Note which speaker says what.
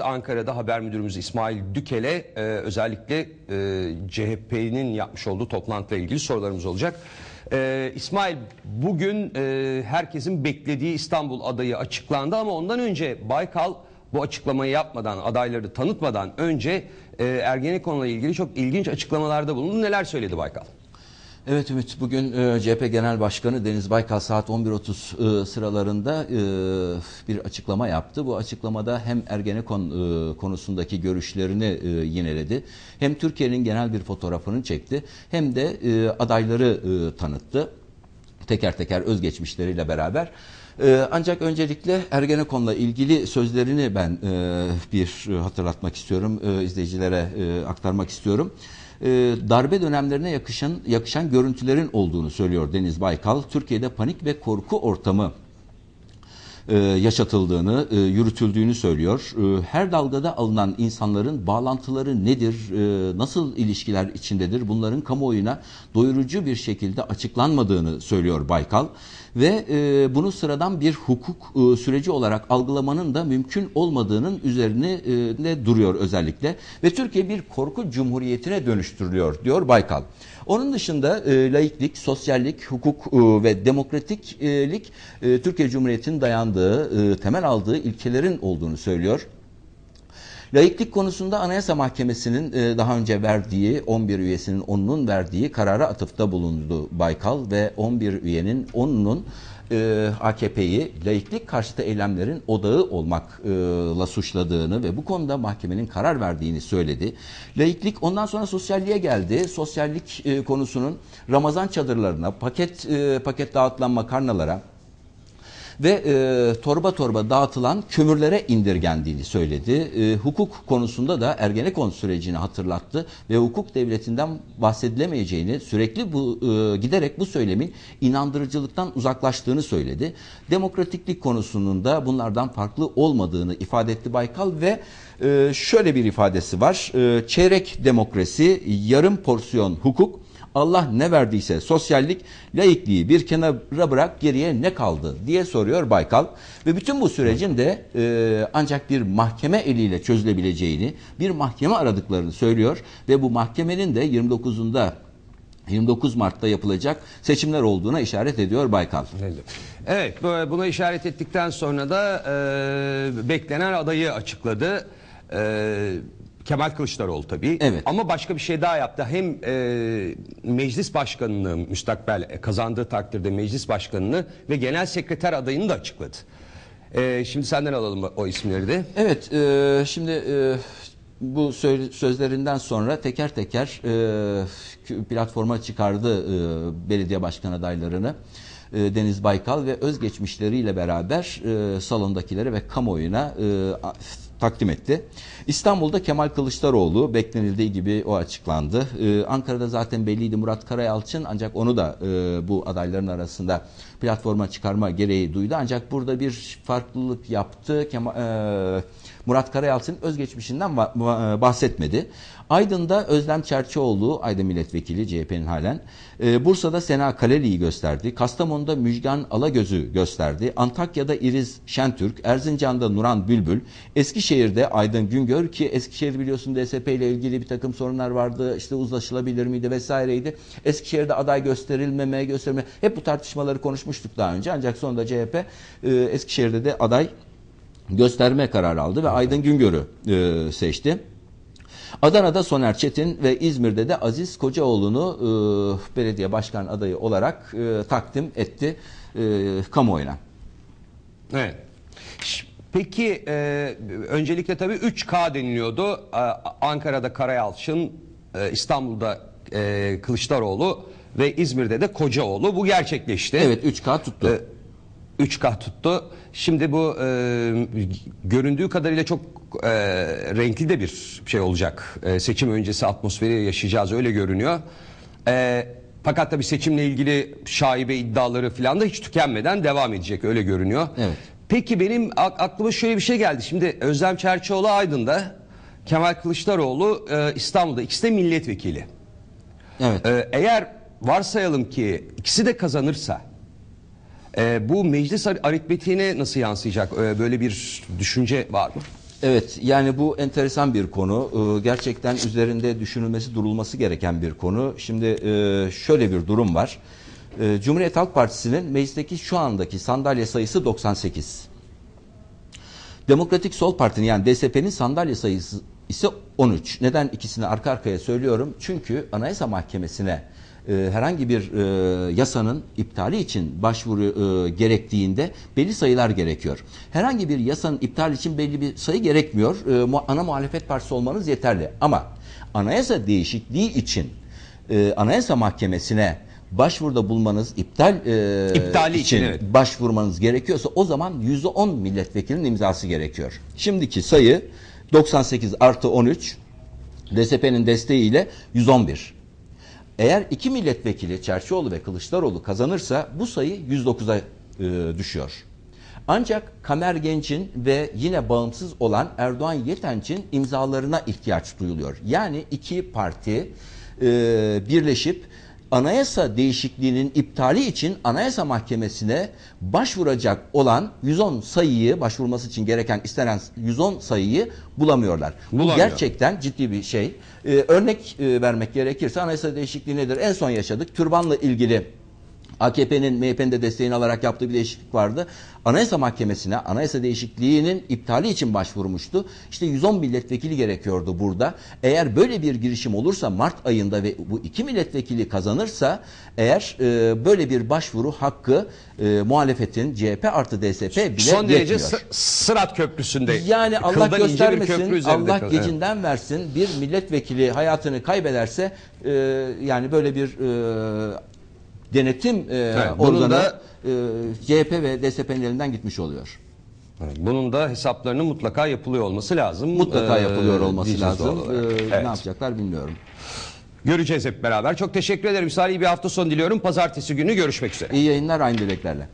Speaker 1: Ankara'da haber müdürümüz İsmail Dükel'e e, özellikle e, CHP'nin yapmış olduğu toplantıyla ilgili sorularımız olacak. E, İsmail bugün e, herkesin beklediği İstanbul adayı açıklandı ama ondan önce Baykal bu açıklamayı yapmadan adayları tanıtmadan önce e, Ergenekon'la ilgili çok ilginç açıklamalarda bulundu. Neler söyledi Baykal?
Speaker 2: Evet Ümit, bugün e, CHP Genel Başkanı Deniz Baykal saat 11.30 e, sıralarında e, bir açıklama yaptı. Bu açıklamada hem Ergenekon konusundaki görüşlerini e, yineledi, hem Türkiye'nin genel bir fotoğrafını çekti, hem de adayları tanıttı. Teker teker özgeçmişleriyle beraber. Ancak öncelikle Ergenekon'la ilgili sözlerini ben bir hatırlatmak istiyorum, izleyicilere aktarmak istiyorum e, darbe dönemlerine yakışan, yakışan görüntülerin olduğunu söylüyor Deniz Baykal. Türkiye'de panik ve korku ortamı e, yaşatıldığını, e, yürütüldüğünü söylüyor. E, her dalgada alınan insanların bağlantıları nedir, e, nasıl ilişkiler içindedir bunların kamuoyuna doyurucu bir şekilde açıklanmadığını söylüyor Baykal. Ve e, bunu sıradan bir hukuk e, süreci olarak algılamanın da mümkün olmadığının üzerine e, duruyor özellikle. Ve Türkiye bir korku cumhuriyetine dönüştürülüyor diyor Baykal. Onun dışında e, laiklik, sosyallik, hukuk e, ve demokratiklik e, Türkiye Cumhuriyeti'nin dayandığı, e, temel aldığı ilkelerin olduğunu söylüyor. Laiklik konusunda Anayasa Mahkemesi'nin e, daha önce verdiği 11 üyesinin 10'unun verdiği karara atıfta bulundu Baykal ve 11 üyenin 10'unun e, AKP'yi laiklik karşıtı eylemlerin odağı olmakla suçladığını ve bu konuda mahkemenin karar verdiğini söyledi. Laiklik ondan sonra sosyalliğe geldi. Sosyallik e, konusunun Ramazan çadırlarına, paket e, paket dağıtılan makarnalara, ve e, torba torba dağıtılan kömürlere indirgendiğini söyledi. E, hukuk konusunda da Ergenekon sürecini hatırlattı ve hukuk devletinden bahsedilemeyeceğini sürekli bu e, giderek bu söylemin inandırıcılıktan uzaklaştığını söyledi. Demokratiklik konusunun da bunlardan farklı olmadığını ifade etti Baykal ve e, şöyle bir ifadesi var. E, çeyrek demokrasi, yarım porsiyon hukuk, Allah ne verdiyse sosyallik, laikliği bir kenara bırak geriye ne kaldı diye soruyor Baykal. Ve bütün bu sürecin de e, ancak bir mahkeme eliyle çözülebileceğini, bir mahkeme aradıklarını söylüyor. Ve bu mahkemenin de 29'unda 29 Mart'ta yapılacak seçimler olduğuna işaret ediyor Baykal.
Speaker 1: Evet buna işaret ettikten sonra da e, beklenen adayı açıkladı. E, Kemal Kılıçdaroğlu tabii.
Speaker 2: Evet.
Speaker 1: Ama başka bir şey daha yaptı. Hem e, meclis başkanını müstakbel e, kazandığı takdirde meclis başkanını ve genel sekreter adayını da açıkladı. E, şimdi senden alalım o isimleri de.
Speaker 2: Evet, e, şimdi e, bu sözlerinden sonra teker teker e, platforma çıkardı e, belediye başkan adaylarını. E, Deniz Baykal ve özgeçmişleriyle beraber e, salondakilere ve kamuoyuna e, takdim etti. İstanbul'da Kemal Kılıçdaroğlu beklenildiği gibi o açıklandı. Ee, Ankara'da zaten belliydi Murat Karayalçın ancak onu da e, bu adayların arasında platforma çıkarma gereği duydu. Ancak burada bir farklılık yaptı. Kemal, e, Murat Karayalçın özgeçmişinden bahsetmedi. Aydın'da Özlem Çerçioğlu, Aydın Milletvekili CHP'nin halen. E, Bursa'da Sena Kaleli'yi gösterdi. Kastamonu'da Müjgan Alagöz'ü gösterdi. Antakya'da İriz Şentürk, Erzincan'da Nuran Bülbül, Eskişehir'de Aydın Güngör ki Eskişehir biliyorsun DSP ile ilgili bir takım sorunlar vardı. İşte uzlaşılabilir miydi vesaireydi. Eskişehir'de aday gösterilmeme, gösterme hep bu tartışmaları konuşmuştuk daha önce. Ancak sonunda CHP e, Eskişehir'de de aday gösterme kararı aldı ve Aydın Güngör'ü e, seçti. Adana'da Soner Çetin ve İzmir'de de Aziz Kocaoğlu'nu e, belediye başkan adayı olarak e, takdim etti e, kamuoyuna.
Speaker 1: Evet. Peki e, öncelikle tabii 3K deniliyordu. E, Ankara'da Karayalçın, e, İstanbul'da e, Kılıçdaroğlu ve İzmir'de de Kocaoğlu. Bu gerçekleşti.
Speaker 2: Evet 3K tuttu. E,
Speaker 1: 3K tuttu. Şimdi bu e, göründüğü kadarıyla çok e, renkli de bir şey olacak. E, seçim öncesi atmosferi yaşayacağız öyle görünüyor. E, fakat tabii seçimle ilgili şaibe iddiaları falan da hiç tükenmeden devam edecek öyle görünüyor.
Speaker 2: Evet.
Speaker 1: Peki benim aklıma şöyle bir şey geldi. Şimdi Özlem Çerçioğlu Aydın'da, Kemal Kılıçdaroğlu e, İstanbul'da ikisi de milletvekili.
Speaker 2: Evet.
Speaker 1: E, eğer varsayalım ki ikisi de kazanırsa e, bu meclis aritmetiğine nasıl yansıyacak? E, böyle bir düşünce var mı?
Speaker 2: Evet yani bu enteresan bir konu. Ee, Gerçekten üzerinde düşünülmesi, durulması gereken bir konu. Şimdi e, şöyle bir durum var. Ee, Cumhuriyet Halk Partisi'nin meclisteki şu andaki sandalye sayısı 98. Demokratik Sol Parti'nin yani DSP'nin sandalye sayısı ise 13. Neden ikisini arka arkaya söylüyorum? Çünkü Anayasa Mahkemesi'ne e, herhangi bir e, yasanın iptali için başvuru e, gerektiğinde belli sayılar gerekiyor. Herhangi bir yasanın iptali için belli bir sayı gerekmiyor. E, ana muhalefet partisi olmanız yeterli. Ama anayasa değişikliği için e, Anayasa Mahkemesi'ne başvuruda bulmanız iptal e,
Speaker 1: İptali için, evet.
Speaker 2: başvurmanız gerekiyorsa o zaman %10 milletvekilinin imzası gerekiyor. Şimdiki sayı 98 artı 13 DSP'nin desteğiyle 111. Eğer iki milletvekili Çerçioğlu ve Kılıçdaroğlu kazanırsa bu sayı 109'a e, düşüyor. Ancak Kamer Genç'in ve yine bağımsız olan Erdoğan Yetenç'in imzalarına ihtiyaç duyuluyor. Yani iki parti e, birleşip anayasa değişikliğinin iptali için Anayasa Mahkemesi'ne başvuracak olan 110 sayıyı başvurması için gereken istenen 110 sayıyı bulamıyorlar. Bu
Speaker 1: Bulamıyor.
Speaker 2: gerçekten ciddi bir şey. Ee, örnek e, vermek gerekirse anayasa değişikliği nedir? En son yaşadık. Türbanla ilgili AKP'nin MHP'nin de desteğini alarak yaptığı bir değişiklik vardı. Anayasa Mahkemesi'ne anayasa değişikliğinin iptali için başvurmuştu. İşte 110 milletvekili gerekiyordu burada. Eğer böyle bir girişim olursa Mart ayında ve bu iki milletvekili kazanırsa eğer e, böyle bir başvuru hakkı e, muhalefetin CHP artı DSP bile
Speaker 1: Son derece
Speaker 2: yetmiyor.
Speaker 1: Sırat Köprüsü'nde.
Speaker 2: Yani Allah
Speaker 1: Kıldan
Speaker 2: göstermesin, Allah
Speaker 1: kal-
Speaker 2: gecinden versin. Bir milletvekili hayatını kaybederse e, yani böyle bir e, denetim e,
Speaker 1: bunun
Speaker 2: organı
Speaker 1: da-
Speaker 2: e, CHP ve DSP'nin elinden gitmiş oluyor.
Speaker 1: Evet, Bunun da hesaplarının mutlaka yapılıyor olması lazım.
Speaker 2: Mutlaka
Speaker 1: Ee,
Speaker 2: yapılıyor olması lazım.
Speaker 1: doğal olarak.
Speaker 2: E,
Speaker 1: Evet.
Speaker 2: Ne yapacaklar bilmiyorum.
Speaker 1: Göreceğiz hep beraber. Çok teşekkür ederim. Salih bir hafta sonu diliyorum. Pazartesi günü görüşmek üzere.
Speaker 2: İyi yayınlar aynı dileklerle.